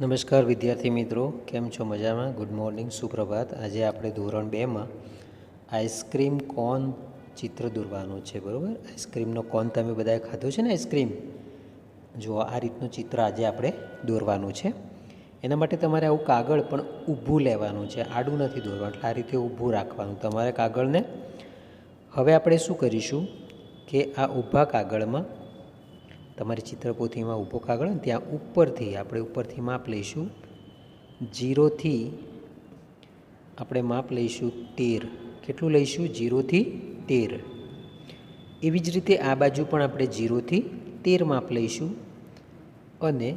નમસ્કાર વિદ્યાર્થી મિત્રો, કેમ છો મજામાં? ગુડ મોર્નિંગ સુપ્રભાત. આજે આપણે ધોરણ બેમાં આઈસ્ક્રીમ કોન ચિત્ર દોરવાનું છે, બરાબર? આઈસ્ક્રીમનો કોન તમે બધાએ ખાધો છે ને આઈસ્ક્રીમ? જો આ રીતનું ચિત્ર આજે આપણે દોરવાનું છે. એના માટે તમારે આવું કાગળ પણ ઊભું લેવાનું છે. આડું નથી દોરવાનું, એટલે આ રીતે ઊભું રાખવાનું. તમારે કાગળને હવે આપણે શું કરીશું કે આ ઊભા કાગળમાં તમારી ચિત્રપોથીમાં ઊભો કાગળ ને ત્યાં ઉપરથી આપણે ઉપરથી માપ લઈશું. જીરોથી આપણે માપ લઈશું તેર. કેટલું લઈશું? જીરોથી તેર. એવી જ રીતે આ બાજુ પણ આપણે જીરોથી તેર માપ લઈશું અને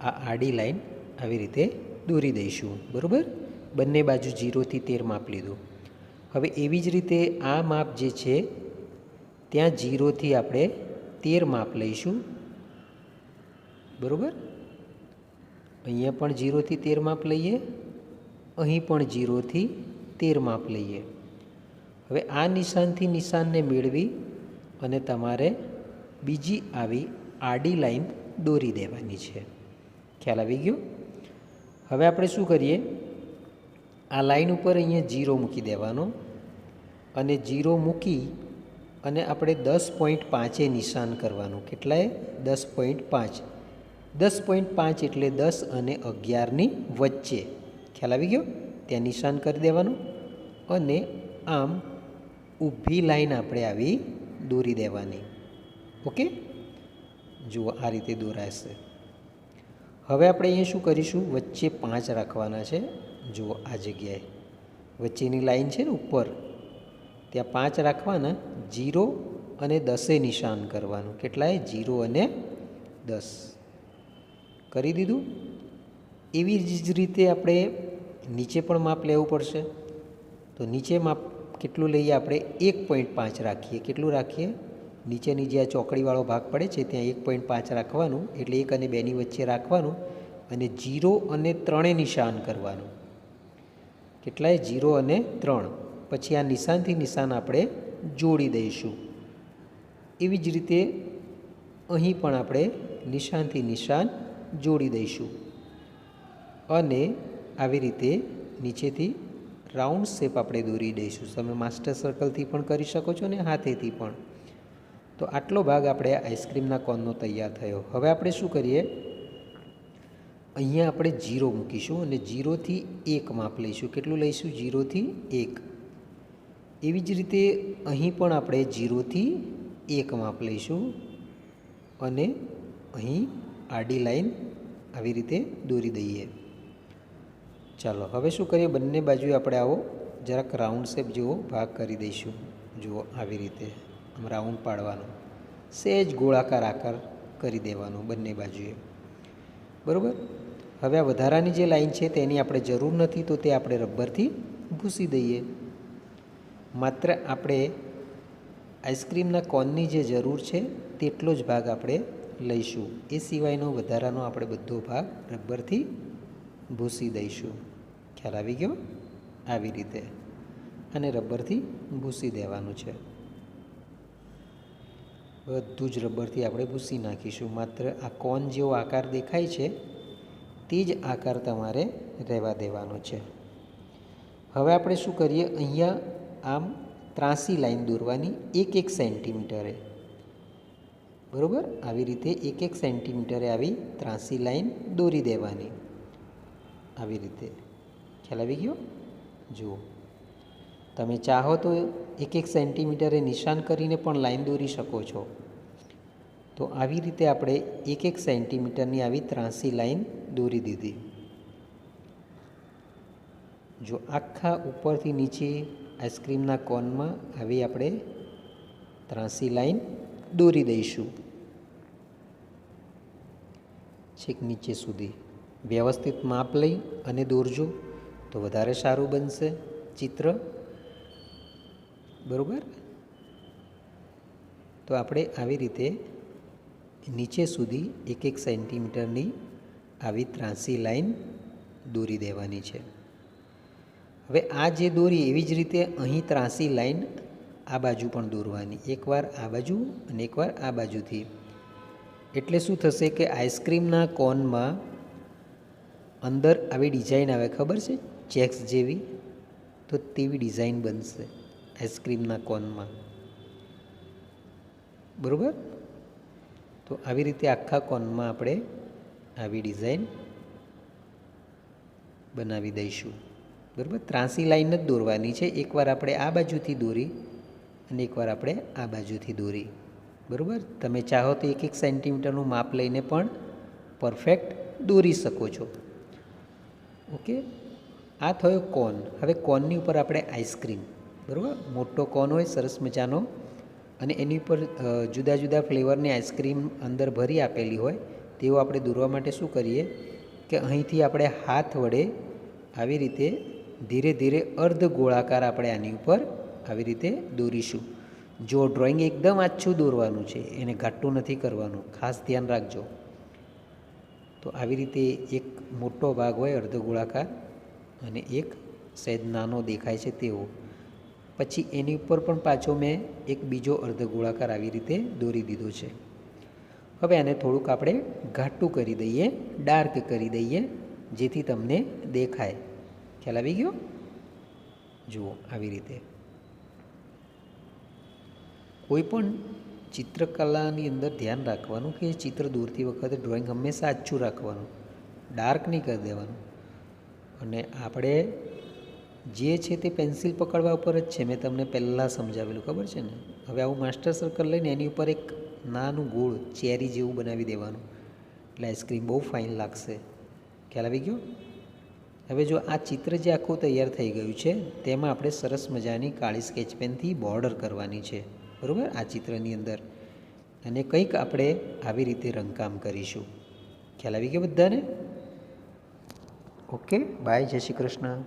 આ આડી લાઈન આવી રીતે દોરી દઈશું. બરાબર? બંને બાજુ જીરોથી તેર માપ લીધું. હવે એવી જ રીતે આ માપ જે છે, ત્યાં જીરોથી આપણે તેર માપ લઈશું. બરાબર? અહીંયા પણ જીરોથી તેર માપ લઈએ. અહીં પણ જીરોથી તેર માપ લઈએ. હવે આ નિશાનથી નિશાનને મેળવી અને તમારે બીજી આવી આડી લાઈન દોરી દેવાની છે. ખ્યાલ આવી ગયો? હવે આપણે શું કરીએ? આ લાઈન ઉપર અહીંયા જીરો મૂકી દેવાનો અને જીરો મૂકી અને આપણે દસ પોઈન્ટ પાંચે નિશાન કરવાનું. કેટલાય? દસ પોઈન્ટ પાંચ. દસ પોઈન્ટ પાંચ એટલે દસ અને અગિયારની વચ્ચે. ખ્યાલ આવી ગયો? ત્યાં નિશાન કરી દેવાનું. અને આમ ઊભી લાઈન આપણે આવી દોરી દેવાની. ઓકે? જુઓ, આ રીતે દોરાશે. હવે આપણે અહીંયા શું કરીશું? વચ્ચે પાંચ રાખવાના છે. જુઓ, આ જગ્યાએ. વચ્ચેની લાઈન છે ને ઉપર. ત્યાં પાંચ રાખવાના. જીરો અને દસે નિશાન કરવાનું. કેટલાય? જીરો અને દસ. કરી દીધું? એવી જ રીતે આપણે નીચે પણ માપ લેવું પડશે. તો નીચે માપ કેટલું લઈએ આપણે? એક પોઈન્ટ પાંચ રાખીએ. કેટલું રાખીએ? નીચેની જે આ ચોકડીવાળો ભાગ પડે છે, ત્યાં એક પોઈન્ટ પાંચ રાખવાનું, એટલે એક અને બેની વચ્ચે રાખવાનું, અને જીરો અને ત્રણે નિશાન કરવાનું. કેટલાય? જીરો અને ત્રણ. પછી આ નિશાનથી નિશાન આપણે જોડી દઈશું. એવી જ રીતે અહીં પણ આપણે નિશાનથી નિશાન જોડી દઈશું. અને આવી રીતે નીચેથી રાઉન્ડ શેપ આપણે દોરી દઈશું. તમે માસ્ટર સર્કલથી પણ કરી શકો છો ને હાથેથી પણ. તો આટલો ભાગ આપણે આઈસ્ક્રીમના કોનનો તૈયાર થયો. હવે આપણે શું કરીએ? અહીંયા આપણે જીરો મૂકીશું અને જીરોથી એક માપ લઈશું. કેટલું લઈશું? જીરોથી એક. એવી જ રીતે અહીં પણ આપણે જીરોથી એક માપ લઈશું અને અહીં આડી લાઈન આવી રીતે દોરી દઈએ. ચાલો, હવે શું કરીએ? બંને બાજુએ આપણે આવો જરાક રાઉન્ડ શેપ જેવો ભાગ કરી દઈશું. જુઓ, આવી રીતે આમ રાઉન્ડ પાડવાનો. સહેજ ગોળાકાર આકાર કરી દેવાનો બંને બાજુએ. બરાબર? હવે આ વધારાની જે લાઈન છે તેની આપણે જરૂર નથી તો તે આપણે રબરથી ભૂસી દઈએ. માત્ર આપણે આઈસ્ક્રીમના કોનની જે જરૂર છે તેટલો જ ભાગ આપણે લઈશું. એ સિવાયનો વધારાનો આપણે બધો ભાગ રબરથી ભૂસી દઈશું. ખ્યાલ આવી ગયો? આવી રીતે. અને રબરથી ભૂસી દેવાનું છે. બધું જ રબરથી આપણે ભૂસી નાખીશું. માત્ર આ કોન જેવો આકાર દેખાય છે તે જ આકાર તમારે રહેવા દેવાનો છે. હવે આપણે શું કરીએ? અહીંયા આમ ત્રાસી લાઈન દોરવાની એક એક સેન્ટીમીટરે. બરાબર? આવી રીતે એક એક સેન્ટીમીટરે આવી ત્રાસી લાઈન દોરી દેવાની. આવી રીતે. ખ્યાલ આવી ગયો? જુઓ. તમે ચાહો તો એક એક સેન્ટીમીટરે નિશાન કરીને પણ લાઈન દોરી શકો છો. તો આવી રીતે આપણે એક એક સેન્ટીમીટરની આવી ત્રાસી લાઈન દોરી દીધી. જો આખા ઉપરથી નીચે આઈસ્ક્રીમના કોનમાં આવી આપણે ત્રાંસી લાઈન દોરી દઈશું. છેક નીચે સુધી. વ્યવસ્થિત માપ લઈ અને દોરજો તો વધારે સારું બનશે ચિત્ર. બરાબર? તો આપણે આવી રીતે નીચે સુધી એક એક સેન્ટીમીટરની આવી ત્રાંસી લાઈન દોરી દેવાની છે. હવે આ જે દોરી એવી જ રીતે અહીં ત્રાસી લાઈન આ બાજુ પણ દોરવાની. એકવાર આ બાજુ અને એકવાર આ બાજુથી. એટલે શું થશે કે આઈસ્ક્રીમના કોનમાં અંદર આવી ડિઝાઇન આવે ખબર છે? ચેક્સ જેવી. તો તેવી ડિઝાઇન બનશે આઈસ્ક્રીમના કોનમાં. બરાબર? તો આવી રીતે આખા કોનમાં આપણે આવી ડિઝાઇન બનાવી દઈશું. બરાબર? ત્રાંસી લાઈન જ દોરવાની છે. એકવાર આપણે આ બાજુથી દોરી અને એકવાર આપણે આ બાજુથી દોરી. બરાબર? તમે ચાહો તો એક એક સેન્ટીમીટરનું માપ લઈને પણ પરફેક્ટ દોરી શકો છો. ઓકે? આ થયો કોન. હવે કોનની ઉપર આપણે આઈસ્ક્રીમ. બરાબર? મોટો કોન હોય, સરસ મજાનો. અને એની ઉપર જુદા જુદા ફ્લેવરની આઈસ્ક્રીમ અંદર ભરી આપેલી હોય તેવું આપણે દોરવા માટે શું કરીએ કે અહીંથી આપણે હાથ વડે આવી રીતે ધીરે ધીરે અર્ધ ગોળાકાર આપણે આની ઉપર આવી રીતે દોરીશું. જો ડ્રોઈંગ એકદમ આછું દોરવાનું છે, એને ઘાટું નથી કરવાનું, ખાસ ધ્યાન રાખજો. તો આવી રીતે એક મોટો ભાગ હોય અર્ધ ગોળાકાર અને એક સહેજ નાનો દેખાય છે તેવો. પછી એની ઉપર પણ પાછો મેં એક બીજો અર્ધ ગોળાકાર આવી રીતે દોરી દીધો છે. હવે આને થોડુંક આપણે ઘાટું કરી દઈએ, ડાર્ક કરી દઈએ, જેથી તમને દેખાય. ખ્યાલ આવી ગયો જુઓ આવી રીતે કોઈ પણ ચિત્રકલાની અંદર ધ્યાન રાખવાનું કે ચિત્ર દોરતી વખતે ડ્રોઈંગ હંમેશા આછું રાખવાનું ડાર્ક નહીં કરી દેવાનું અને આપણે જે છે તે પેન્સિલ પકડવા ઉપર જ છે મેં તમને પહેલાં સમજાવેલું ખબર છે ને હવે આવું માસ્ટર સર્કલ લઈને એની ઉપર એક નાનું ગોળ ચેરી જેવું બનાવી દેવાનું એટલે આઈસ્ક્રીમ બહુ ફાઇન લાગશે ખ્યાલ આવી ગયો હવે જો આ ચિત્ર જે આખું તૈયાર થઈ ગયું છે, તેમાં આપણે સરસ મજાની કાળી સ્કેચ પેનથી બોર્ડર કરવાની છે. બરાબર? આ ચિત્રની અંદર. અને કંઈક આપણે આવી રીતે રંગકામ કરીશું. ખ્યાલ આવી ગયો બધાને? ઓકે, બાય, જય શ્રી કૃષ્ણ.